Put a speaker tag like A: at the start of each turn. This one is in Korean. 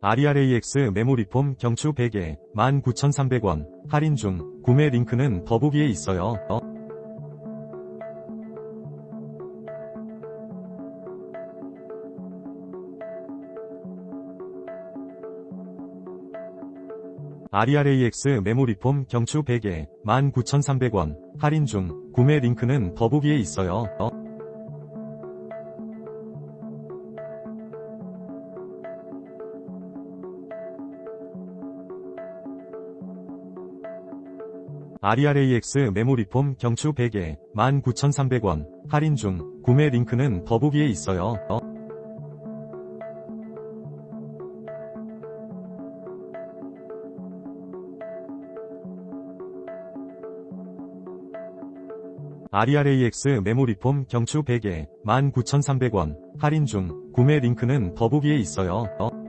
A: 아리아레이엑스 메모리폼 경추 100에 19,300원 할인 중 구매 링크는 더보기에 있어요. 어? 아리아레이엑스 메모리폼 경추 100에 19,300원 할인 중 구매 링크는 더보기에 있어요. 어? 아리아레이엑스 메모리폼 경추 100에 19,300원 할인 중 구매 링크는 더보기에 있어요. 어? 아리아레이엑스 메모리폼 경추 100에 19,300원 할인 중 구매 링크는 더보기에 있어요. 어?